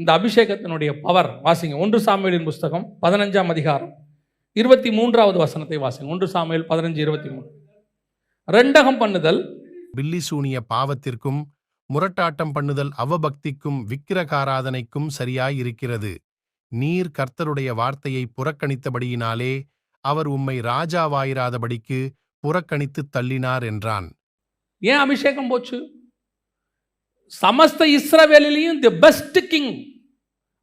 இந்த அபிஷேகத்தினுடைய பவர் வாசிங்க. ஒன்று சாமுவேலின் புஸ்தகம் பதினஞ்சாம் அதிகாரம் இருபத்தி மூன்றாவது வசனத்தை வாசிங்க. ஒன்று சாமுவேல் பதினஞ்சு இருபத்தி மூணு ரெண்டகம் பண்ணுதல். பில்லிசூனிய பாவத்திற்கும் முரட்டாட்டம் பண்ணுதல் அவபக்திக்கும் விக்கிரகாராதனைக்கும் சரியாயிருக்கிறது. நீர் கர்த்தருடைய வார்த்தையை புறக்கணித்தபடியினாலே அவர் உம்மை ராஜாவாயிராதபடிக்கு புறக்கணித்துத் தள்ளினார் என்றான். ஏன் அபிஷேகம் போச்சு? சமஸ்த இஸ்ரவேலிலையும் தி பெஸ்ட் கிங்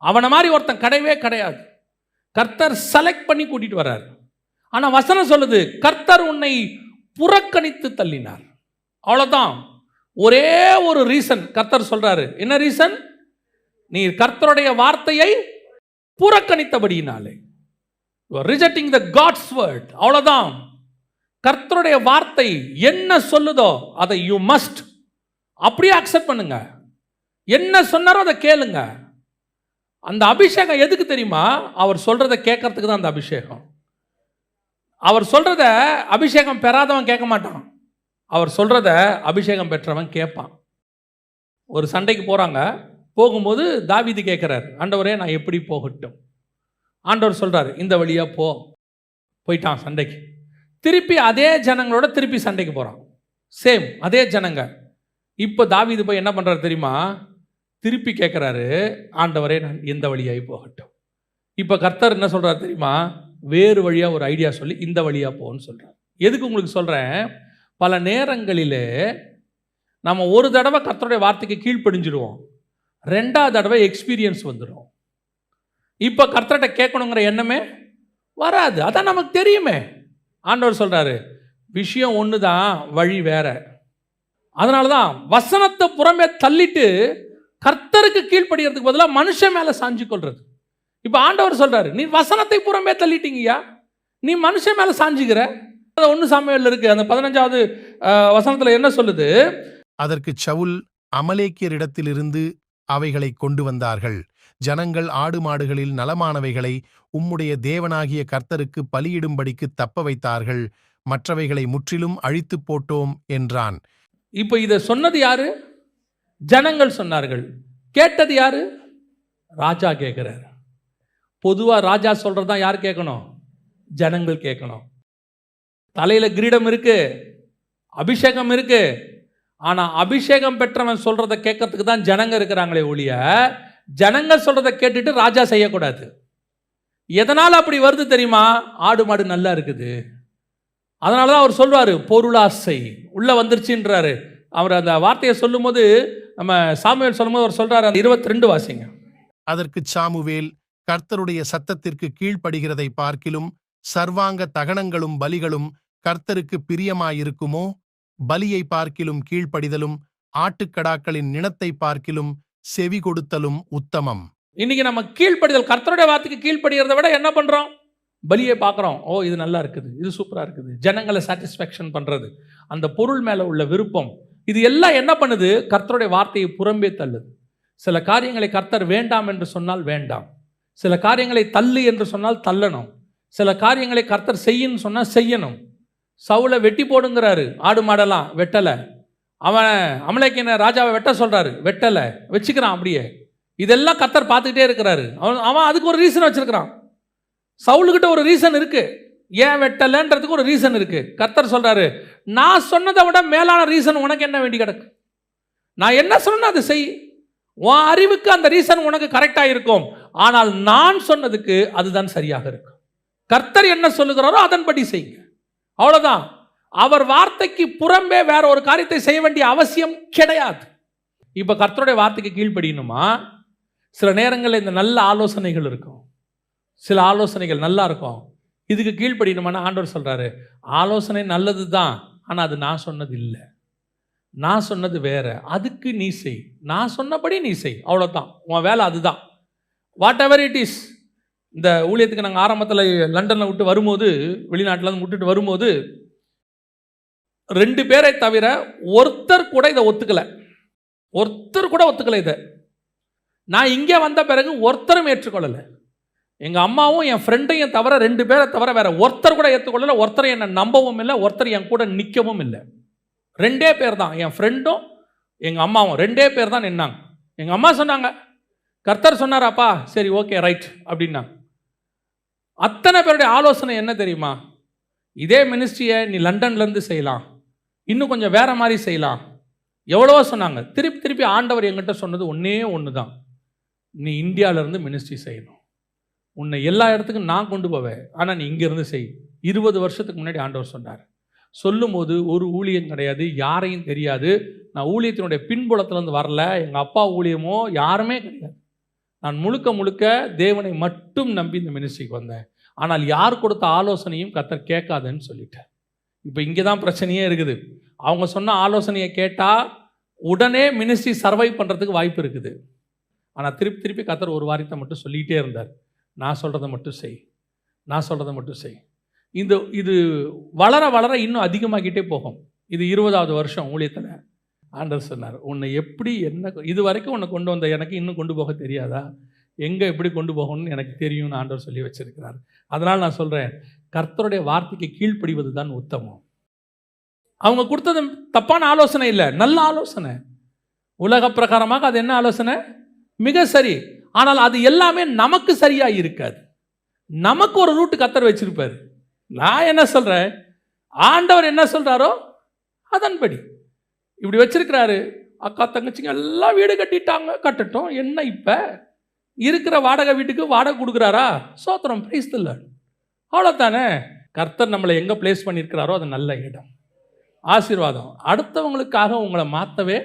அவனை மாதிரி ஒருத்தன் கிடையவே கிடையாது. கர்த்தர் செலக்ட் பண்ணி கூட்டிட்டு வர்றார். ஆனால் வசனம் சொல்லுது கர்த்தர் உன்னை புறக்கணித்து தள்ளினார். அவ்வளோதான் ஒரே ஒரு ரீசன் கர்த்தர் சொல்றாரு. என்ன ரீசன் நீ கர்த்தருடைய வார்த்தையை புறக்கணித்தபடியினாலே. ரிஜெக்டிங் த காட்ஸ் வேர்ட் அவ்வளோதான் கர்த்தருடைய வார்த்தை என்ன சொல்லுதோ அதை யூ மஸ்ட் அப்படியே அக்செப்ட் பண்ணுங்க. என்ன சொன்னாரோ அதை கேளுங்க. அந்த அபிஷேகம் எதுக்கு தெரியுமா? அவர் சொல்கிறத கேட்கறதுக்கு தான் அந்த அபிஷேகம். அவர் சொல்கிறத அபிஷேகம் பெறாதவன் கேட்க மாட்டான். அவர் சொல்கிறத அபிஷேகம் பெற்றவன் கேட்பான். ஒரு சண்டைக்கு போகிறாங்க போகும்போது தாவிது கேட்குறாரு ஆண்டவரே நான் எப்படி போகட்டும்? ஆண்டவர் சொல்கிறாரு இந்த வழியாக போ. போயிட்டான் சண்டைக்கு. திருப்பி அதே ஜனங்களோட திருப்பி சண்டைக்கு போகிறான் சேம் அதே ஜனங்க. இப்போ தாவிது போய் என்ன பண்ணுறாரு தெரியுமா? திருப்பி கேட்குறாரு ஆண்டவரே நான் எந்த வழியாகி போகட்டும். இப்போ கர்த்தர் என்ன சொல்கிறார் தெரியுமா? வேறு வழியாக ஒரு ஐடியா சொல்லி இந்த வழியாக போகணும்னு சொல்கிறார் எதுக்கு உங்களுக்கு சொல்கிறேன் பல நேரங்களிலே நம்ம ஒரு தடவை கர்த்தருடைய வார்த்தைக்கு கீழ்ப்படிஞ்சிடுவோம். ரெண்டாவது தடவை எக்ஸ்பீரியன்ஸ் வந்துடும் இப்போ கர்த்தர்கிட்ட கேட்கணுங்கிற எண்ணமே வராது. அதான் நமக்கு தெரியுமே. ஆண்டவர் சொல்கிறாரு விஷயம் ஒன்று தான் வழி வேறு. அதனால தான் வசனத்தை புறமே தள்ளிட்டு கர்த்தருக்கு கீழ்ப்படுகிறதுக்கு பதிலாக மனுஷன் மேலே சாஞ்சு கொள்றது. இப்போ ஆண்டவர் சொல்றாரு நீ வசனத்தை புறமே தள்ளிட்டீங்கய்யா? நீ மனுஷன் மேலே சாஞ்சுக்கிற? ஒன்று சாமியில் இருக்கு. அந்த பதினஞ்சாவது வசனத்தில் என்ன சொல்லுது? அதற்கு சவுல் அமலேக்கியரிடத்திலிருந்து அவைகளை கொண்டு வந்தார்கள். ஜனங்கள் ஆடு மாடுகளில் நலமானவைகளை உம்முடைய தேவனாகிய கர்த்தருக்கு பலியிடும்படிக்கு தப்ப வைத்தார்கள். மற்றவைகளை முற்றிலும் அழித்துப் போட்டோம் என்றான். இப்போ இதை சொன்னது யாரு? ஜனங்கள் சொன்னார்கள். கேட்டது யாரு? ராஜா கேட்குறாரு. பொதுவாக ராஜா சொல்கிறது தான் யார் கேட்கணும்? ஜனங்கள் கேட்கணும். தலையில் கிரீடம் இருக்கு அபிஷேகம் இருக்கு. ஆனால் அபிஷேகம் பெற்றவன் சொல்கிறத கேட்கறதுக்கு தான் ஜனங்க இருக்கிறாங்களே ஒழிய ஜனங்க சொல்கிறத கேட்டுட்டு ராஜா செய்யக்கூடாது. எதனால் அப்படி வருது தெரியுமா? ஆடு மாடு நல்லா இருக்குது. அதனால தான் அவர் சொல்வார் பொருளாசை உள்ளே வந்துருச்சுன்றாரு. அவர் அந்த வார்த்தையை சொல்லும்போது நம்ம சாமுவேல் சொல்லும்போது அவர் சொல்கிறாரு அந்த இருபத்தி ரெண்டு வாசிங்க. அதற்குச் சாமுவேல் கர்த்தருடைய சத்தத்திற்கு கீழ்ப்படுகிறதை பார்க்கிலும் சர்வாங்க தகனங்களும் பலிகளும் கர்த்தருக்கு பிரியமாயிருக்குமோ? பலியை பார்க்கிலும் கீழ்ப்படிதலும் ஆட்டுக்கடாக்களின் நிணத்தை பார்க்கிலும் செவி கொடுத்தலும் உத்தமம். இன்னைக்கு நம்ம கீழ்ப்படிதல் கர்த்தருடைய வார்த்தைக்கு கீழ்ப்படுகிறத விட என்ன பண்ணுறோம் பலியை பார்க்குறோம். ஓ இது நல்லா இருக்குது. இது சூப்பராக இருக்குது. ஜனங்களை சாட்டிஸ்ஃபேக்ஷன் பண்ணுறது அந்த பொருள் மேலே உள்ள விருப்பம். இது எல்லாம் என்ன பண்ணுது? கர்த்தருடைய வார்த்தையை புறம்பே தள்ளுது. சில காரியங்களை கர்த்தர் வேண்டாம் என்று சொன்னால் வேண்டாம். சில காரியங்களை தள்ளு என்று சொன்னால் தள்ளணும். சில காரியங்களை கர்த்தர் செய்யுன்னு சொன்னால் செய்யணும். சவுளை வெட்டி போடுங்கிறாரு. ஆடு மாடெல்லாம் வெட்டலை. அவன் அமலேக்கின ராஜாவை வெட்ட சொல்கிறாரு வெட்டலை. வச்சுக்கிறான் அப்படியே. இதெல்லாம் கர்த்தர் பார்த்துக்கிட்டே இருக்கிறாரு. அவன் அவன் அதுக்கு ஒரு ரீசன் வச்சுருக்கிறான். சவுலுக்கிட்ட ஒரு ரீசன் இருக்குது ஏன் வெட்டலைன்றதுக்கு ஒரு ரீசன் இருக்குது கர்த்தர் சொல்கிறாரு நான் சொன்னதை விட மேலான ரீசன் உனக்கு என்ன வேண்டி கிடக்கு? நான் என்ன சொன்னேன் அதை செய். உன் அறிவுக்கு அந்த ரீசன் உனக்கு கரெக்டாக இருக்கும் ஆனால் நான் சொன்னதுக்கு அதுதான் சரியாக இருக்கும் கர்த்தர் என்ன சொல்லுகிறாரோ அதன்படி செய்யுங்க. அவ்வளோதான் அவர் வார்த்தைக்கு புறம்பே வேற ஒரு காரியத்தை செய்ய வேண்டிய அவசியம் கிடையாது. இப்போ கர்த்தருடைய வார்த்தைக்கு கீழ்ப்படியணுமா? சில நேரங்களில் இந்த நல்ல ஆலோசனைகள் இருக்கும். சில ஆலோசனைகள் நல்லா இருக்கும் இதுக்கு கீழ்ப்படியணுமானா ஆண்டவர் சொல்கிறாரு ஆலோசனை நல்லது தான் ஆனால் அது நான் சொன்னது இல்லை நான் சொன்னது வேற. அதுக்கு நீ செய். நான் சொன்னபடி நீ செய். அவ்வளோதான் உன் வேலை அதுதான். வாட் எவர் இட் இஸ் இந்த ஊழியத்துக்கு நாங்கள் ஆரம்பத்தில் லண்டனை விட்டு வரும்போது வெளிநாட்டில் இருந்து விட்டுட்டு வரும்போது ரெண்டு பேரை தவிர ஒருத்தர் கூட இதை ஒத்துக்கலை. ஒருத்தர் கூட ஒத்துக்கலை இதை. நான் இங்கே வந்த பிறகு ஒருத்தரும் ஏற்றுக்கொள்ளலை. எங்கள் அம்மாவும் என் ஃப்ரெண்டையும் தவிர ரெண்டு பேரை தவிர வேற ஒருத்தர் கூட ஏற்றுக்கொள்ளலை ஒருத்தர் என்னை நம்பவும் இல்லை ஒருத்தர் என் கூட நிற்கவும் இல்லை. ரெண்டே பேர் தான் என் ஃப்ரெண்டும் எங்கள் அம்மாவும் ரெண்டே பேர் தான் நின்னாங்க. எங்கள் அம்மா சொன்னாங்க கர்த்தர் சொன்னாராப்பா சரி ஓகே ரைட் அப்படின்னாங்க. அத்தனை பேருடைய ஆலோசனை என்ன தெரியுமா? இதே மினிஸ்ட்ரியை நீ லண்டன்லேருந்து செய்யலாம் இன்னும் கொஞ்சம் வேற மாதிரி செய்யலாம். எவ்வளவோ சொன்னாங்க. திருப்பி திருப்பி ஆண்டவர் என்கிட்ட சொன்னது ஒன்றே ஒன்று தான் நீ இந்தியாவிலேருந்து மினிஸ்ட்ரி செய்யணும். உன்னை எல்லா இடத்துக்கும் நான் கொண்டு போவேன். ஆனால் நீ இங்கேருந்து செய். இருபது வருஷத்துக்கு முன்னாடி ஆண்டவர் சொன்னார். சொல்லும்போது ஒரு ஊழியம் கிடையாது யாரையும் தெரியாது. நான் ஊழியத்தினுடைய பின்புலத்துலேருந்து வரல. எங்கள் அப்பா ஊழியமோ யாருமே கிடையாது. நான் முழுக்க முழுக்க தேவனை மட்டும் நம்பி இந்த மினிஸ்ட்ரிக்கு வந்தேன். ஆனால் யார் கொடுத்த ஆலோசனையும் கத்தர் கேட்காதுன்னு சொல்லிட்டேன் இப்போ இங்கே தான் பிரச்சனையே இருக்குது. அவங்க சொன்ன ஆலோசனையை கேட்டால் உடனே மினிஸ்ட்ரி சர்வை பண்ணுறதுக்கு வாய்ப்பு இருக்குது. ஆனால் திருப்பி திருப்பி கத்தர் ஒரு வாரியத்தை மட்டும் சொல்லிகிட்டே இருந்தார். நான் சொல்கிறத மட்டும் செய். நான் சொல்கிறத மட்டும் செய். இந்த இது வளர வளர இன்னும் அதிகமாகிட்டே போகும். இது இருபதாவது வருஷம் ஊழியத்தில். ஆண்டர் சொன்னார் உன்னை எப்படி என்ன இது வரைக்கும் உன்னை கொண்டு வந்த எனக்கு இன்னும் கொண்டு போக தெரியாதா? எங்கே எப்படி கொண்டு போகணும்னு எனக்கு தெரியும்னு ஆண்டவர் சொல்லி வச்சிருக்கிறார். அதனால் நான் சொல்கிறேன் கர்த்தருடைய வார்த்தைக்கு கீழ்ப்படிவது தான் உத்தமம். அவங்க கொடுத்தது தப்பான ஆலோசனை இல்லை நல்ல ஆலோசனை. உலக பிரகாரமாக அது என்ன ஆலோசனை? மிக சரி. ஆனால் அது எல்லாமே நமக்கு சரியாக இருக்காது. நமக்கு ஒரு ரூட்டு கத்தர் வச்சிருப்பார். நான் என்ன சொல்கிறேன் ஆண்டவர் என்ன சொல்கிறாரோ அதன்படி. இப்படி வச்சிருக்கிறாரு. அக்கா தங்கச்சிங்க எல்லாம் வீடு கட்டிட்டாங்க. கட்டட்டும். என்ன இப்போ? இருக்கிற வாடகை வீட்டுக்கு வாடகை கொடுக்குறாரா? சோத்திரம். பிரைஸ் இல்லை அவ்வளோதானே கர்த்தர் நம்மளை எங்கே பிளேஸ் பண்ணியிருக்கிறாரோ அது நல்ல இடம். ஆசீர்வாதம். அடுத்தவங்களுக்காக உங்களை மாற்றவே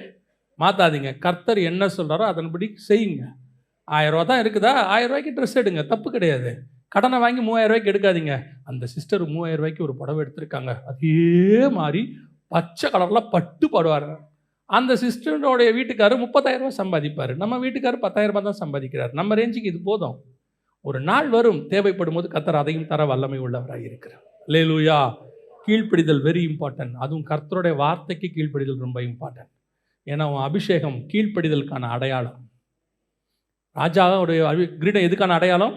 மாற்றாதீங்க கர்த்தர் என்ன சொல்கிறாரோ அதன்படி செய்யுங்க. ஆயிரம் ரூபா தான் இருக்குதா? ஆயிரம் ரூபாய்க்கு ட்ரெஸ் எடுங்க. தப்பு கிடையாது. கடனை வாங்கி மூவாயிரம் ரூபாய்க்கு எடுக்காதீங்க. அந்த சிஸ்டர் மூவாயிரம் ரூபாய்க்கு ஒரு புடவை எடுத்திருக்காங்க. அதே மாதிரி பச்சை கலரில் பட்டு பாடுவார். அந்த சிஸ்டரோடைய வீட்டுக்காரர் முப்பதாயிரம் ரூபாய் சம்பாதிப்பார். நம்ம வீட்டுக்காரர் பத்தாயிரம் ரூபாய் தான் சம்பாதிக்கிறார். நம்ம ரேஞ்சுக்கு இது போதும். ஒரு நாள் வரும் தேவைப்படும் போது கத்தர் அதையும் தர வல்லமை உள்ளவராக இருக்கிறார். லேலூயா கீழ்ப்பிடிதல் வெரி இம்பார்ட்டன்ட் அதுவும் கர்த்தருடைய வார்த்தைக்கு கீழ்ப்படிதல் ரொம்ப இம்பார்ட்டன்ட் ஏன்னா அபிஷேகம் கீழ்ப்படிதலுக்கான அடையாளம். ராஜாவுடைய அபி கிரீடம் எதுக்கான அடையாளம்?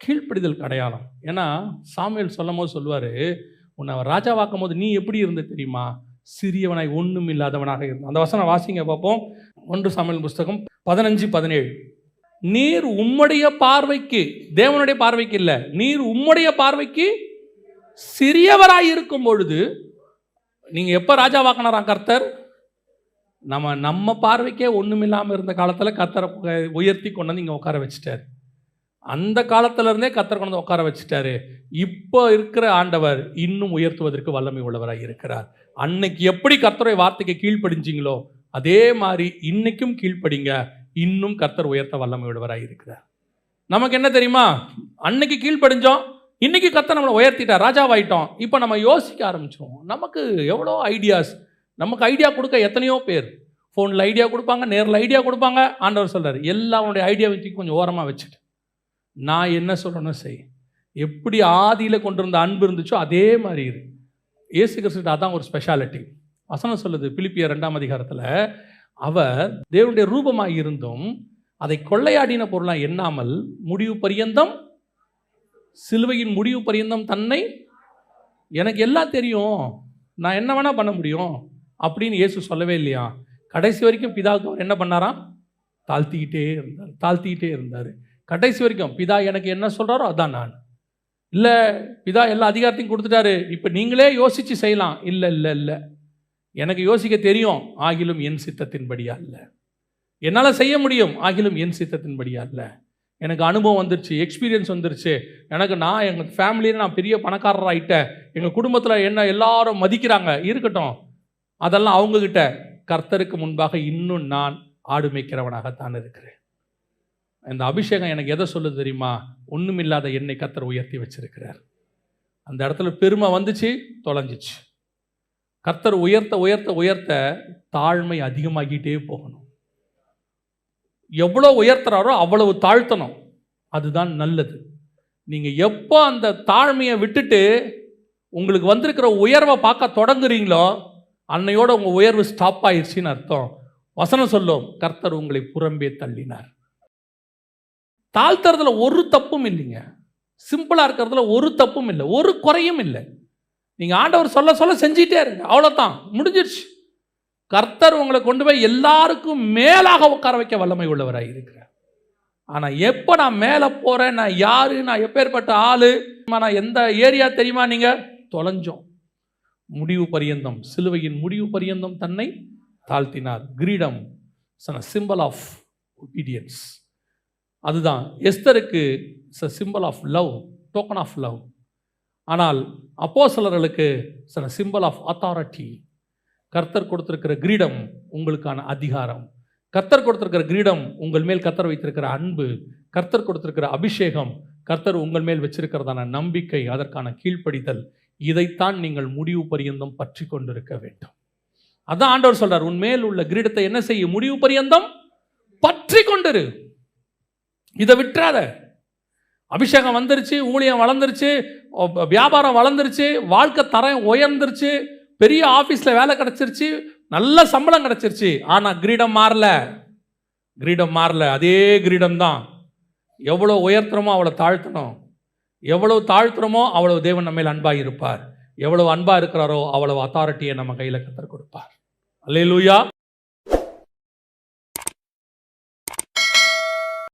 கீழ்ப்படிதலுக்கு அடையாளம். ஏன்னா சாமியல் சொல்லும் போது சொல்லுவார் உன்னை அவர் ராஜாவாக்கும் போது நீ எப்படி இருந்த தெரியுமா? சிறியவனாய் ஒன்றும் இல்லாதவனாக இருந்தான். அந்த வசனம் வாசிங்க பார்ப்போம். ஒன்று சமையல் புஸ்தகம் பதினஞ்சு பதினேழு. நீர் உம்முடைய பார்வைக்கு தேவனுடைய பார்வைக்கு இல்லை. நீர் உம்முடைய பார்வைக்கு சிறியவராய் இருக்கும் பொழுது நீங்கள் எப்போ ராஜாவாக்கினாராம் கர்த்தர்? நம்ம நம்ம பார்வைக்கே ஒன்றும் இல்லாமல் இருந்த காலத்தில் கத்தரை உயர்த்தி கொண்டு வந்து இங்கே உட்கார வச்சுட்டார். அந்த காலத்திலருந்தே கத்தரை கொண்டு வந்து உட்கார வச்சுட்டாரு. இப்போ இருக்கிற ஆண்டவர் இன்னும் உயர்த்துவதற்கு வல்லமை உள்ளவராக இருக்கிறார். அன்னைக்கு எப்படி கர்த்தரை வார்த்தைக்கு கீழ்ப்படிஞ்சிங்களோ அதே மாதிரி இன்னைக்கும் கீழ்ப்படிங்க. இன்னும் கர்த்தர் உயர்த்த வல்லமை உள்ளவராக இருக்கிறார். நமக்கு என்ன தெரியுமா? அன்னைக்கு கீழ்ப்படிஞ்சோம் இன்னைக்கு கர்த்தர் நம்மளை உயர்த்திட்டார். ராஜாவாயிட்டோம். இப்போ நம்ம யோசிக்க ஆரம்பிச்சோம் நமக்கு எவ்வளோ ஐடியாஸ் நமக்கு ஐடியா கொடுக்க எத்தனையோ பேர். ஃபோனில் ஐடியா கொடுப்பாங்க நேரில் ஐடியா கொடுப்பாங்க ஆண்டவர் சொல்கிறார் எல்லா உன்னுடைய ஐடியா வச்சு கொஞ்சம் ஓரமாக வச்சுட்டு நான் என்ன சொல்கிறேனோ செய். எப்படி ஆதியில் கொண்டு இருந்த அன்பு இருந்துச்சோ அதே மாதிரி இரு. இயேசு கிறிஸ்துட்ட அதான் ஒரு ஸ்பெஷாலிட்டி வசனம் சொல்லுது பிலிப்பிய ரெண்டாம் அதிகாரத்தில் அவர் தேவனுடைய ரூபமாக இருந்தும் அதை கொள்ளையாடின பொருளாக எண்ணாமல் முடிவு பரியந்தம் சிலுவையின் முடிவு பரியந்தம் தன்னை எனக்கு எல்லாம் தெரியும். நான் என்ன வேணால் பண்ண முடியும். அப்படின்னு இயேசு சொல்லவே இல்லையா? கடைசி வரைக்கும் பிதாவுக்கு அவர் என்ன பண்ணாராம்? தாழ்த்திக்கிட்டே இருந்தார். தாழ்த்திக்கிட்டே இருந்தார். கடைசி வரைக்கும் பிதா எனக்கு என்ன சொல்கிறாரோ அதான் நான். இல்லை பிதா எல்லா அதிகாரத்தையும் கொடுத்துட்டாரு. இப்போ நீங்களே யோசித்து செய்யலாம். இல்லை இல்லை இல்லை. எனக்கு யோசிக்க தெரியும். ஆகிலும் என் சித்தத்தின்படியா இல்லை என்னால் செய்ய முடியும். ஆகிலும் என் சித்தத்தின்படியா இல்லை எனக்கு அனுபவம் வந்துருச்சு. எக்ஸ்பீரியன்ஸ் வந்துருச்சு. எனக்கு நான் எங்கள் ஃபேமிலியில் நான் பெரிய பணக்காரர் ஆயிட்டேன் எங்கள் குடும்பத்தில் என்ன எல்லாரும் மதிக்கிறாங்க. இருக்கட்டும். அதெல்லாம் அவங்கக்கிட்ட கர்த்தருக்கு முன்பாக இன்னும் நான் ஆடு மேய்க்கிறவனாகத்தான் இருக்கிறேன். இந்த அபிஷேகம் எனக்கு எதை சொல்லுது தெரியுமா? ஒன்றுமில்லாத என்னை கர்த்தர் உயர்த்தி வச்சிருக்கிறார். அந்த இடத்துல பெருமை வந்துச்சு தொலைஞ்சிச்சு. கர்த்தர் உயர்த்த உயர்த்த உயர்த்த தாழ்மை அதிகமாகிட்டே போகணும். எவ்வளோ உயர்த்துறாரோ அவ்வளவு தாழ்த்தணும். அதுதான் நல்லது. நீங்கள் எப்போ அந்த தாழ்மையை விட்டுட்டு உங்களுக்கு வந்திருக்கிற உயர்வை பார்க்க தொடங்குறீங்களோ அன்னையோட உங்கள் உயர்வு ஸ்டாப் ஆயிடுச்சின்னு அர்த்தம். வசனம் சொல்லும் கர்த்தர் உங்களை புறம்பே தள்ளினார். தாழ்த்துறதுல ஒரு தப்பும் இல்லைங்க. சிம்பிளாக இருக்கிறதுல ஒரு தப்பும் இல்லை. ஒரு குறையும் இல்லை. நீங்கள் ஆண்டவர் சொல்ல சொல்ல செஞ்சிட்டே இருங்க. அவ்வளோதான் முடிஞ்சிருச்சு. கர்த்தர் உங்களை கொண்டு போய் எல்லாருக்கும் மேலாக உட்கார வைக்க வல்லமை உள்ளவராக இருக்கிறார். ஆனால் எப்போ நான் மேலே போகிறேன் நான் யாரு? நான் எப்பேற்பட்ட ஆள்? நான் எந்த ஏரியா தெரியுமா நீங்கள் தொலைஞ்சோம். முடிவு பரியந்தம் சிலுவையின் முடிவு பரியந்தம் தன்னை தாழ்த்தினார். கிரீடம் சிம்பிள் ஆஃப் ஒபீடியன்ஸ் அதுதான் எஸ்தருக்கு it's symbol of love token of love ஆனால் அப்போ சிலர்களுக்கு சில சிம்பிள் ஆஃப் அத்தாரிட்டி கர்த்தர் கொடுத்துருக்கிற கிரீடம் உங்களுக்கான அதிகாரம். கர்த்தர் கொடுத்துருக்கிற கிரீடம் உங்கள் மேல் கர்த்தர் வைத்திருக்கிற அன்பு. கர்த்தர் கொடுத்துருக்கிற அபிஷேகம் கர்த்தர் உங்கள் மேல் வச்சிருக்கிறதான நம்பிக்கை அதற்கான கீழ்ப்படிதல். இதைத்தான் நீங்கள் முடிவு பரியந்தம் பற்றி கொண்டிருக்க வேண்டும். அதான் ஆண்டவர் சொல்றார் உன் மேல் உள்ள கிரீடத்தை என்ன செய்ய? முடிவு பரியந்தம் பற்றி கொண்டிரு. இதை விட்டுறாத. அபிஷேகம் வந்துருச்சு ஊழியம் வளர்ந்துருச்சு வியாபாரம் வளர்ந்துருச்சு வாழ்க்கை தரம் உயர்ந்துருச்சு பெரிய ஆஃபீஸில் வேலை கிடச்சிருச்சு நல்ல சம்பளம் கிடச்சிருச்சு. ஆனால் கிரீடம் மாறல. கிரீடம் மாறல. அதே கிரீடம் தான் எவ்வளோ உயர்த்துறமோ அவ்வளோ தாழ்த்தணும். எவ்வளவு தாழ்த்துறமோ அவ்வளவு தேவன் நம்ம மேல் அன்பாக இருப்பார். எவ்வளவு அன்பாக இருக்கிறாரோ அவ்வளவு அத்தாரிட்டியை நம்ம கையில் கத்தர் கொடுப்பார். அல்லேலூயா